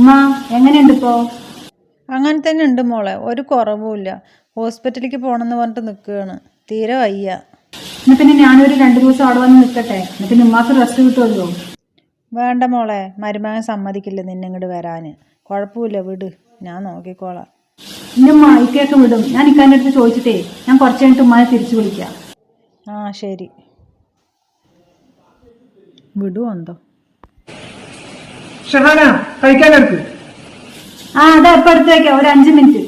ഉമ്മ എങ്ങനെയുണ്ട് ഇപ്പോ? അങ്ങനെ തന്നെ ഉണ്ട് മോളെ. ഒരു കുറവുമില്ല ഹോസ്പിറ്റലിലേക്ക് പോകണമെന്ന് പറഞ്ഞിട്ട് നിൽക്കുകയാണ് തീരെ വയ്യ. എന്നാ പിന്നെ ഞാനൊരു രണ്ടു ദിവസം അവിടെ വന്ന് നിൽക്കട്ടെ എന്നാ പിന്നെ ഉമ്മാക്ക് റെസ്റ്റ് കിട്ടുമല്ലോ. വേണ്ട മോളെ. മരുമകൻ സമ്മതിക്കില്ല നിന്നെ ഇങ്ങോട്ട് വരാന്. കുഴപ്പമില്ല വിട്. ഞാൻ നോക്കിക്കോളാം. എന്റെ ഉമ്മ ഇക്കയൊക്കെ വിടും. ഞാൻ ഇക്കാന്റെ അടുത്ത് ചോദിച്ചിട്ടേ ഞാൻ കുറച്ച് കഴിഞ്ഞിട്ട് ഉമ്മാനെ തിരിച്ചു വിളിക്കാം. ആ ശരി. വിടുവോ എന്തോ? ഷഹാന കഴിക്കാനെടുക്ക് ആ അതാ ഇപ്പൊ എടുത്ത് വെക്കാം. ഒരു അഞ്ചു മിനിറ്റ്.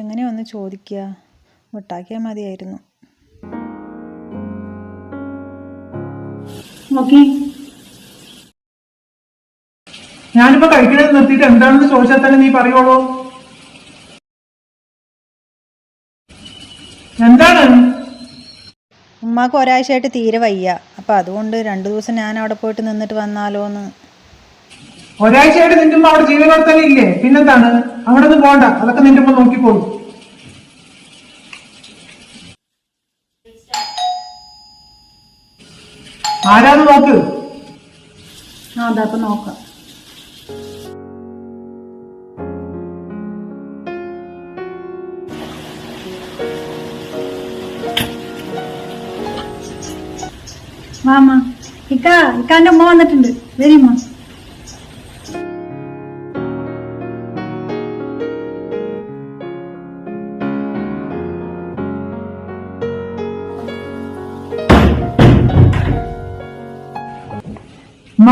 എങ്ങനെ ഒന്ന് ചോദിക്കുക വിട്ടാക്കിയാൽ മതിയായിരുന്നു. നോക്കി. ഞാനിപ്പോ കഴിക്കണത് നിർത്തിയിട്ട് എന്താണെന്ന് ചോദിച്ചാൽ തന്നെ നീ പറയുള്ളൂ എന്താണ്? ഉമ്മാക്ക് ഒരാഴ്ചയായിട്ട് തീരെ വയ്യ. അപ്പം അതുകൊണ്ട് രണ്ട് ദിവസം ഞാൻ അവിടെ പോയിട്ട് നിന്നിട്ട് വന്നാലോ എന്ന് ഒരാഴ്ചയായിട്ട് നിന്റെ ഉമ്മ അവിടെ ജീവനോടെ തന്നെ ഇല്ലേ പിന്നെന്താണ്? അവിടെ നിന്ന് പോണ്ട. അതൊക്കെ നിന്റെ ഉമ്മ നോക്കിക്കോളൂ. ആരാന്ന് നോക്ക്. ആ അതാ നോക്കാം. വാമ്മ ഇക്ക ഇക്കാന്റെ ഉമ്മ വന്നിട്ടുണ്ട്. വരിമ്മ ഉമ്മ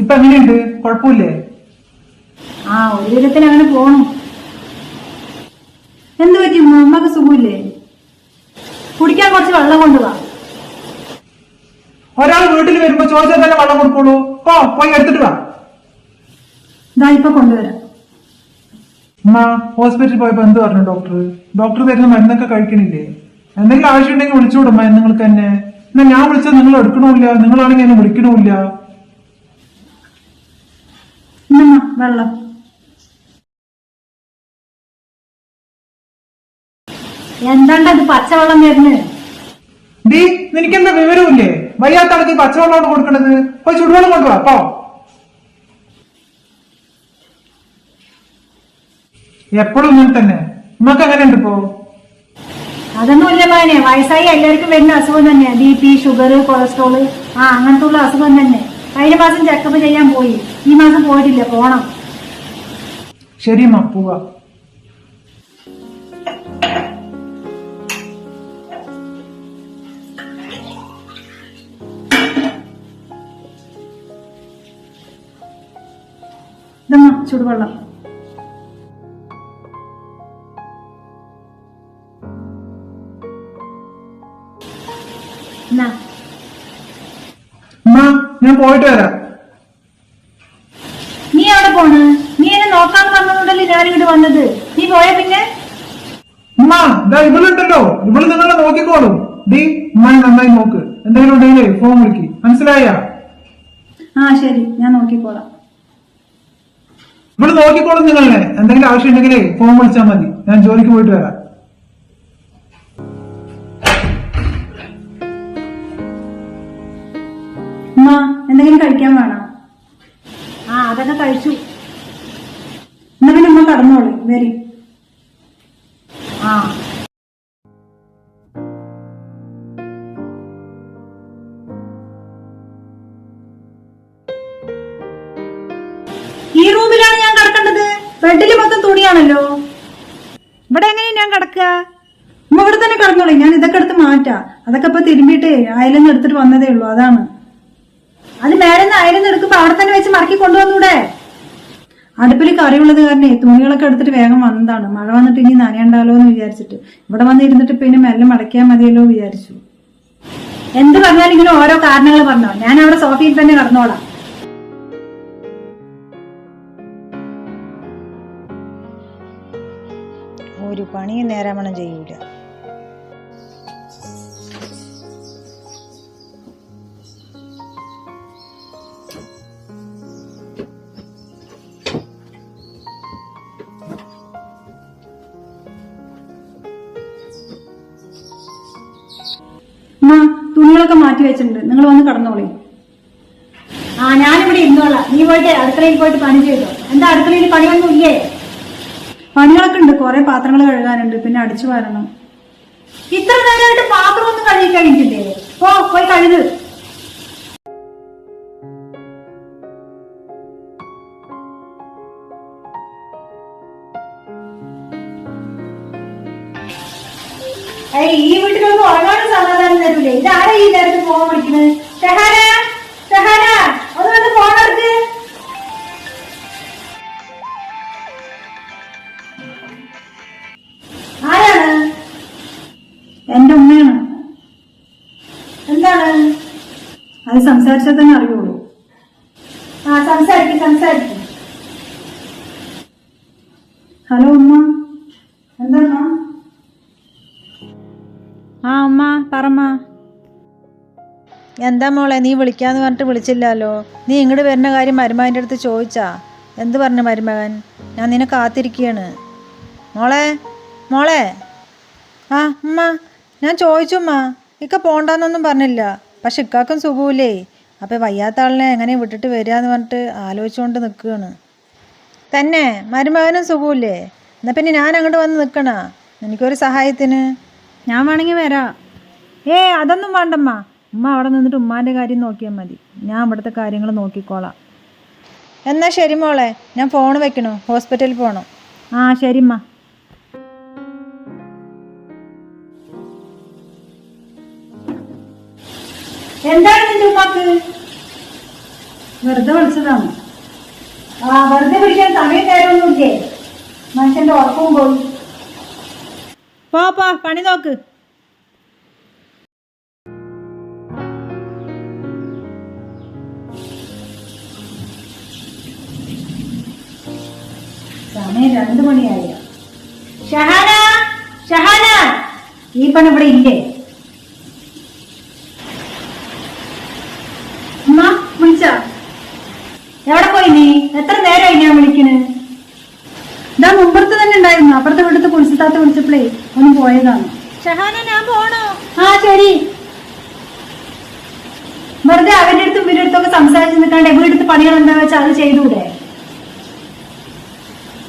ഇപ്പൊ എങ്ങനെയുണ്ട്? കുഴപ്പമില്ലേ? ആ ഒരു വിധത്തിൽ അങ്ങനെ പോണു. എന്ത് പറ്റി ഉമ്മ? ഉമ്മക്ക് സുഖമില്ലേ? കുടിക്കാൻ കുറച്ച് വെള്ളം കൊണ്ടുവാ. ഒരാൾ വീട്ടിൽ വരുമ്പോ ചോദിച്ചാൽ തന്നെ വെള്ളം കൊടുക്കുള്ളൂ. പോ പോയി എടുത്തിട്ട് വാ. ഇതാ ഇപ്പൊ കൊണ്ടുവരാം. അമ്മ ഹോസ്പിറ്റലിൽ പോയപ്പോ എന്ത് പറഞ്ഞു ഡോക്ടർ ഡോക്ടർ തരുന്ന മരുന്നൊക്കെ കഴിക്കണില്ലേ? എന്തെങ്കിലും ആവശ്യം ഉണ്ടെങ്കിൽ വിളിച്ചുവിടുമ്മ നിങ്ങൾക്ക് തന്നെ. എന്നാ ഞാൻ വിളിച്ചാൽ നിങ്ങൾ എടുക്കണമില്ല നിങ്ങളാണെങ്കിൽ എന്നെ വിളിക്കണമില്ല വെള്ളം. എന്താണ്ടത് പച്ചവെള്ളം വരുന്നത് ഡീ നിനക്കെന്താ വിവരമില്ലേ വയ്യാത്ത ആൾക്ക് പച്ചവെള്ളമാണ് കൊടുക്കണത് പോയി ചുടുവെള്ളം കൊണ്ടുവാ പോ. എപ്പോഴും ഇങ്ങനെ തന്നെ. ഉമ്മക്ക് അങ്ങനെ ഉണ്ട് ഇപ്പോ അതൊന്നുമില്ല മോനെ. വയസ്സായി എല്ലാവർക്കും വരുന്ന അസുഖം തന്നെ ബി പി ഷുഗർ കൊളസ്ട്രോൾ ആ അങ്ങനത്തെ ഉള്ള അസുഖം തന്നെ. കഴിഞ്ഞ മാസം ചെക്കപ്പ് ചെയ്യാൻ പോയി. ഈ മാസം പോയിട്ടില്ല പോണം. ശരി അമ്മ പോവാ. ചുടുവെള്ളം ഞാൻ പോയിട്ട് വരാം. നീ അവിടെ പോണ്? നീ എന്നെ നോക്കാൻ പറഞ്ഞതുകൊണ്ടല്ലേ ഞാൻ ഇങ്ങോട്ട് വന്നത്. നീ പോയ പിന്നെ? ഇവളുണ്ടല്ലോ ഇവൾ നിങ്ങളെ നോക്കിക്കോളും. ഡീ ഉമ്മ നന്നായി നോക്ക്. എന്തെങ്കിലും ഉണ്ടെങ്കിലേ ഫോൺ വിളിക്ക്. മനസ്സിലായ? ആ ശരി. ഞാൻ നോക്കിക്കോളാം. ഇവൾ നോക്കിക്കോളും നിങ്ങളെ. എന്തെങ്കിലും ആവശ്യം ഉണ്ടെങ്കിലേ ഫോൺ വിളിച്ചാൽ മതി. ഞാൻ ജോലിക്ക് പോയിട്ട് വരാം. എന്തെങ്കിലും കഴിക്കാൻ വേണം? ആ അതൊക്കെ കഴിച്ചു. എന്നാ പിന്നെ കടന്നോളൂ. വരി. ഇവിടെ എങ്ങനെയാ ഞാൻ കിടക്കുക? ഇവിടെ തന്നെ കിടന്നോളൂ. ഞാൻ ഇതൊക്കെ എടുത്ത് മാറ്റാം. അതൊക്കെ ഇപ്പൊ തിരുമ്പിയിട്ടേ അയലെന്ന് എടുത്തിട്ട് വന്നതേ ഉള്ളൂ. അതാണ്. അത് മേലെന്ന് അയലെന്ന് എടുക്കുമ്പോ അവിടെ തന്നെ വെച്ച് മറക്കി കൊണ്ടുവന്നൂടെ? അടുപ്പിൽ കറിയുള്ളത് കാരണേ തുണികളൊക്കെ എടുത്തിട്ട് വേഗം വന്നതാണ്. മഴ വന്നിട്ട് ഇനി നനയണ്ടാലോ എന്ന് വിചാരിച്ചിട്ട്. ഇവിടെ വന്നിരുന്നിട്ട് പിന്നെ മെല്ലെ മടക്കിയാൽ മതിയല്ലോ വിചാരിച്ചു. എന്ത് പറഞ്ഞാലും ഇങ്ങനെ ഓരോ കാരണങ്ങൾ പറഞ്ഞോ. ഞാൻ അവിടെ സോഫയിൽ തന്നെ കിടന്നോളാം. ഒരു പണിയും നേരാമണം ചെയ്യൂല. തുണികളൊക്കെ മാറ്റി വെച്ചിട്ടുണ്ട്. നിങ്ങൾ വന്ന് കടന്നോളി. ആ ഞാനിവിടെ ഇരുന്നോളാം. നീ പോയിട്ട് അടുക്കളയിൽ പോയിട്ട് പണി ചെയ്തോ. എന്താ അടുക്കളയിൽ പണിയൊന്നും ഇല്ലേ? പണികളൊക്കെ ഉണ്ട്. കുറെ പാത്രങ്ങൾ കഴുകാനുണ്ട്. പിന്നെ അടിച്ചു വരണം. ഇത്ര നേരമായിട്ട് പാത്രമൊന്നും കഴുകി കഴിഞ്ഞിട്ടില്ലേ? ഓ പോയി കഴുകു. ഈ വീട്ടിലൊന്നും ഉറങ്ങാനും സമാധാനം തരൂലേ. ഇതാരാ ഈ നേരത്ത് പോകാൻ വിളിക്കുന്നത് എന്റെ ഉമ്മയാണ്. എന്താണ്? അത് സംസാരിച്ചാൽ തന്നെ അറിയുള്ളൂ. ആ സംസാരിക്കും സംസാരിക്കും. ഹലോ ഉമ്മ. എന്താണ് ആ അമ്മ പറമ്മ എന്താ മോളെ നീ വിളിക്കാന്ന് പറഞ്ഞിട്ട് വിളിച്ചില്ലല്ലോ. നീ ഇങ്ങോട്ട് വരുന്ന കാര്യം മരുമകന്റെ അടുത്ത് ചോദിച്ചാ. എന്ത് പറഞ്ഞു മരുമകൻ? ഞാൻ നിന്നെ കാത്തിരിക്കുകയാണ് മോളെ മോളെ. ആ ഉമ്മ. ഞാൻ ചോദിച്ചു ഉമ്മ ഇക്ക പോണ്ടെന്നൊന്നും പറഞ്ഞില്ല. പക്ഷെ ഇക്കാക്കും സുഖമില്ലേ അപ്പം വയ്യാത്ത ആളിനെ എങ്ങനെ വിട്ടിട്ട് വരിക എന്ന് പറഞ്ഞിട്ട് ആലോചിച്ചുകൊണ്ട് നിൽക്കുകയാണ് തന്നെ മരുമകനും സുഖമില്ലേ എന്നാൽ പിന്നെ ഞാൻ അങ്ങോട്ട് വന്ന് നിൽക്കണ എനിക്കൊരു സഹായത്തിന്. ഞാൻ വേണമെങ്കിൽ വരാം. ഏ അതൊന്നും വേണ്ടമ്മ. ഉമ്മ അവിടെ നിന്നിട്ട് ഉമ്മാന്റെ കാര്യം നോക്കിയാൽ മതി. ഞാൻ ഇവിടുത്തെ കാര്യങ്ങൾ നോക്കിക്കോളാം. എന്നാൽ ശരി മോളെ ഞാൻ ഫോൺ വെക്കണോ. ഹോസ്പിറ്റലിൽ പോകണം ആ ശരിമ്മ. എന്താണ് നിന്റെ ഉമ്മാക്ക് വെറുതെ വിളിച്ചതാണ്. ആ വെറുതെ പിടിക്കാൻ സമയം നേരമൊന്നുമില്ലേ? മനുഷ്യന്റെ ഉറക്കവും പോയി. പോപ്പാ പണി നോക്ക്. സമയം രണ്ടു മണിയായി. ഷഹാന ഷഹാന. ഈ പണി ഇവിടെ ഇല്ലേ അമ്മ വിളിച്ച എവിടെ പോയി നീ എത്ര നേരമായി ഞാൻ വിളിക്കണേ? ഇതാ മുമ്പത്ത് തന്നെ ഉണ്ടായിരുന്നു. അപ്പുറത്തെ വീട്ടത്ത് കുളിച്ചിത്താത്ത വിളിച്ചപ്പോഴേ ഒന്ന് പോയതാണ്. ഷഹാന ഞാൻ പോണോ? ആ ശരി. വെറുതെ അവരുടെ അടുത്തും ഇവരുടെ അടുത്തൊക്കെ സംസാരിച്ച് നിൽക്കാണ്ട് വീട്ടിലത്തെ പണികൾ എന്താ വെച്ചാൽ അത് ചെയ്തൂടെ?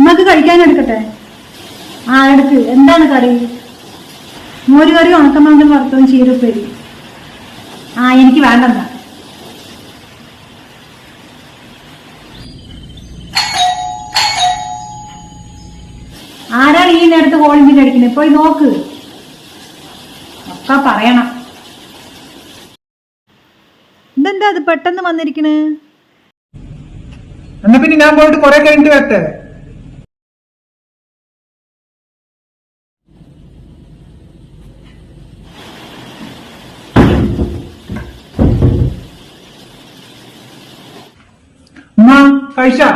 നമുക്ക് കഴിക്കാൻ എടുക്കട്ടെ? ആ എടുക്ക്. എന്താണ് കറി? മോര് കറി ഉണക്കമാന്തൽ വറുത്തതും ചീരപ്പേരി. ആ എനിക്ക് വേണ്ടെന്നാ. കോളിംഗ് ബില്ല് അടിക്കുന്നത് പോയി നോക്ക്. ഒക്കെ പറയണം. ഇതെന്താ അത് പെട്ടെന്ന് വന്നിരിക്കണ്? എന്നാ പിന്നെ ഞാൻ പോയിട്ട് കുറെ കഴിഞ്ഞിട്ട് വരട്ടെ? കഴിച്ചാ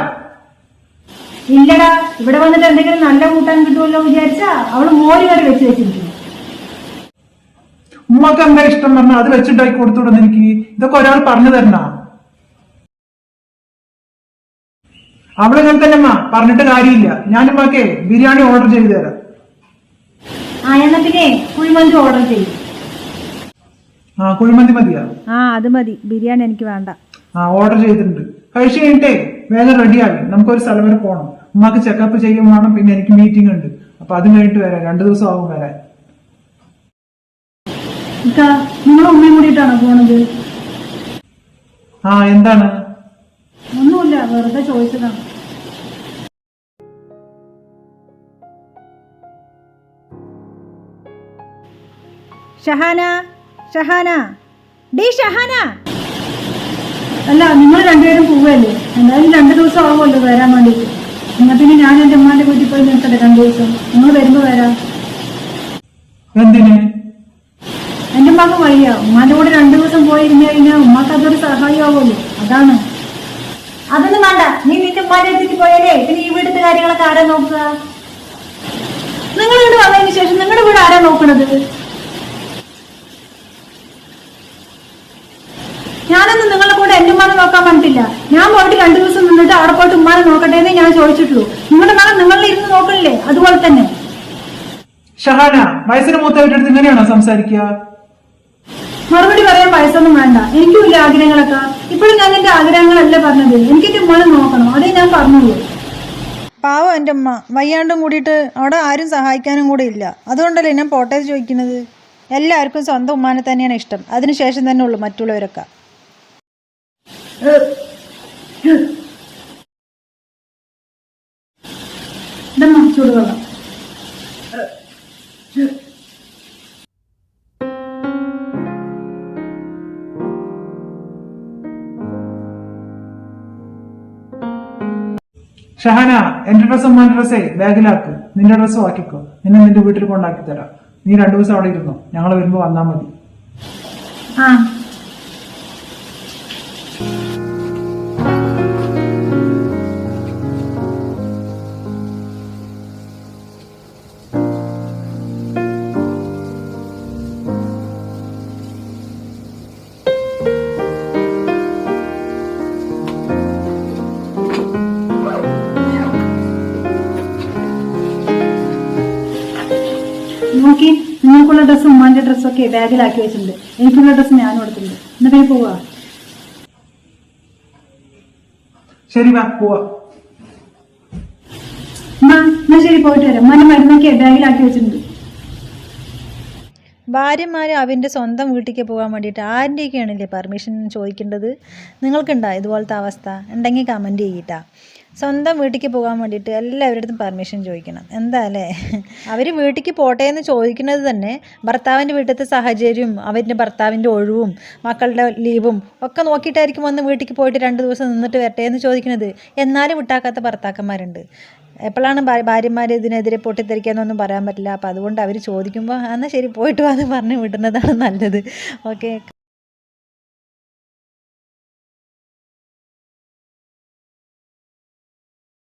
ഇല്ലടാ ഇവിടെ വന്നിട്ട് എന്തെങ്കിലും നല്ല കൂട്ടാൻ കിട്ടുമല്ലോ വിചാരിച്ചാ അവൾ മോര് കറി വെച്ച് വെച്ചിരിക്കുന്നു. ഉമ്മക്ക് എന്താ ഇഷ്ടം പറഞ്ഞാൽ അത് വെച്ചിട്ടാക്കി കൊടുത്തുവിടുന്ന എനിക്ക് ഇതൊക്കെ ഒരാൾ പറഞ്ഞു തരണ. അവളിങ്ങനെ തന്നെ അമ്മ പറഞ്ഞിട്ട് കാര്യമില്ല. ഞാൻ ഉമ്മക്കെ ബിരിയാണി ഓർഡർ ചെയ്തു തരാം. ആ എന്നാ പിന്നെ കുഴിമന്തി ഓർഡർ ചെയ്യും. ആ കുഴിമന്തി മതിയാ? ആ അത് മതി. ബിരിയാണി എനിക്ക് വേണ്ട. ആ ഓർഡർ ചെയ്തിട്ടുണ്ട്. കഴിച്ചു കഴിഞ്ഞിട്ടേ വേഗം റെഡിയാകും നമുക്കൊരു സ്ഥലം വരെ പോകണം ഉമ്മക്ക് ചെക്കപ്പ് ചെയ്യും വേണം പിന്നെ എനിക്ക് മീറ്റിംഗ് ഉണ്ട്. അപ്പൊ അതും കഴിഞ്ഞിട്ട് വരാം. രണ്ടു ദിവസം ആവും വരാൻ. നിങ്ങളും ഉമ്മയും കൂടിയിട്ടാണോ പോണത്? ആ എന്താണ്? ഒന്നുമില്ല വെറുതെ ചോദിച്ചതാണ് ഷഹാന ഷഹാന. ഡി ഷഹാന. അല്ല നിങ്ങൾ രണ്ടുപേരും പോവല്ലേ? എന്തായാലും രണ്ടു ദിവസം ആവുമല്ലോ വരാൻ വേണ്ടിയിട്ട്. എന്നാ പിന്നെ ഞാൻ എന്റെ ഉമ്മാന്റെ വീട്ടിൽ പോയി നിൽക്കട്ടെ രണ്ടു ദിവസം. നിങ്ങൾ വരുമ്പോ വരാം. എന്തിന്? എന്റെ ഉമ്മാക്ക് വയ്യ. ഉമ്മാന്റെ കൂടെ രണ്ടു ദിവസം പോയിരുന്നു കഴിഞ്ഞാൽ ഉമ്മാക്ക് അതൊരു സഹായമാവുമല്ലോ അതാണ്. അതൊന്നും വേണ്ട. നീ നിന്റെ ഉമ്മാന്റെ അടുത്തേക്ക് പോയാലേ. പിന്നെ ഈ വീട്ടിലത്തെ കാര്യങ്ങളൊക്കെ ആരാ നോക്കുക? നിങ്ങൾ ഇവിടെ വന്നതിന് ശേഷം നിങ്ങളുടെ വീട് ആരാ നോക്കണത്? ഞാനൊന്നും നിങ്ങളുടെ കൂടെ എന്റെ ഉമ്മാനെ നോക്കാൻ പറഞ്ഞിട്ടില്ല. ഞാൻ പോയിട്ട് രണ്ടു ദിവസം നിന്നിട്ട് അവിടെ പോയിട്ട് ഉമ്മാനെ നോക്കട്ടെ എന്നേ ഞാൻ ചോദിച്ചിട്ടുള്ളൂ. നിങ്ങളുടെ മകൻ നിങ്ങളിൽ ഇരുന്ന് നോക്കണില്ലേ? അതുപോലെ തന്നെ. ഷഹാന വയസ്സിന് മൂത്തവരുടെ അടുത്ത് ഇങ്ങനെയാണോ സംസാരിക്കുക? മറുപടി പറയാൻ വയസ്സൊന്നും വേണ്ട. എനിക്കും ഇല്ല ആഗ്രഹങ്ങളൊക്കെ. ഇപ്പോഴും ഞാൻ എന്റെ ആഗ്രഹങ്ങളല്ല പറഞ്ഞത്? എനിക്ക് എന്റെ ഉമ്മാനെ നോക്കണം. അതേ ഞാൻ പറഞ്ഞുള്ളൂ. പാവം എന്റെ അമ്മ വയ്യാണ്ടും കൂടിയിട്ട് അവിടെ ആരും സഹായിക്കാനും കൂടെ ഇല്ല. അതുകൊണ്ടല്ലേ ഞാൻ പോട്ടേജ് ചോദിക്കുന്നത്? എല്ലാവർക്കും സ്വന്തം ഉമ്മാനെ തന്നെയാണ് ഇഷ്ടം. അതിനുശേഷം തന്നെ ഉള്ളൂ മറ്റുള്ളവരൊക്കെ. ഷഹാന എന്റെ ഡ്രസ്സും ഉമ്മാന്റെ ഡ്രസ്സേ ബാഗിലാക്ക്. നിന്റെ ഡ്രസ്സും ആക്കിക്കോ നിന്നെ നിന്റെ വീട്ടിൽ കൊണ്ടാക്കി തരാം നീ രണ്ടു ദിവസം അവിടെ ഇരുന്നോ. ഞങ്ങൾ വരുമ്പോ വന്നാ മതി. ആ. ഡ്രസ്സും ഉമ്മാന്റെ ഡ്രസ്സും ഒക്കെ ബാഗിലാക്കി വെച്ചിട്ടുണ്ട്. എനിക്കുള്ള ഡ്രസ്സ് ഞാൻ കൊടുത്തിട്ടുണ്ട് എന്നിട്ട് പിന്നെ പോവാ? ശരി വാ പോവാ. എന്നാ ശരി പോയിട്ട് വരാം. ഉമ്മാന്റെ മരുന്നൊക്കെ ബാഗിലാക്കി വെച്ചിട്ടുണ്ട്. ഭാര്യമാർ അവന്റെ സ്വന്തം വീട്ടിലേക്ക് പോകാൻ വേണ്ടിയിട്ട് ആരുടെയൊക്കെയാണല്ലേ പെർമിഷൻ ചോദിക്കേണ്ടത്? നിങ്ങൾക്കുണ്ടോ ഇതുപോലത്തെ അവസ്ഥ? ഉണ്ടെങ്കിൽ കമന്റ് ചെയ്യിട്ടാ. സ്വന്തം വീട്ടിലേക്ക് പോകാൻ വേണ്ടിയിട്ട് എല്ലാവരുടെ പെർമിഷൻ ചോദിക്കണം. എന്താ അല്ലേ? അവർ വീട്ടിലേക്ക് പോട്ടെ എന്ന് ചോദിക്കുന്നത് തന്നെ ഭർത്താവിന്റെ വീട്ടിലത്തെ സാഹചര്യവും അവന്റെ ഭർത്താവിന്റെ ഒഴിവും മക്കളുടെ ലീവും ഒക്കെ നോക്കിയിട്ടായിരിക്കും വന്ന് വീട്ടിലേക്ക് പോയിട്ട് രണ്ട് ദിവസം നിന്നിട്ട് വരട്ടെ എന്ന് ചോദിക്കുന്നത്. എന്നാലും വിട്ടാക്കാത്ത ഭർത്താക്കന്മാരുണ്ട്. എപ്പോഴാണ് ഭാര്യമാർ ഇതിനെതിരെ പൊട്ടിത്തെറിക്കാന്നൊന്നും പറയാൻ പറ്റില്ല. അപ്പോൾ അതുകൊണ്ട് അവർ ചോദിക്കുമ്പോൾ എന്നാൽ ശരി പോയിട്ട് വാന്ന് പറഞ്ഞ് വിടുന്നതാണ് നല്ലത്. ഓക്കെ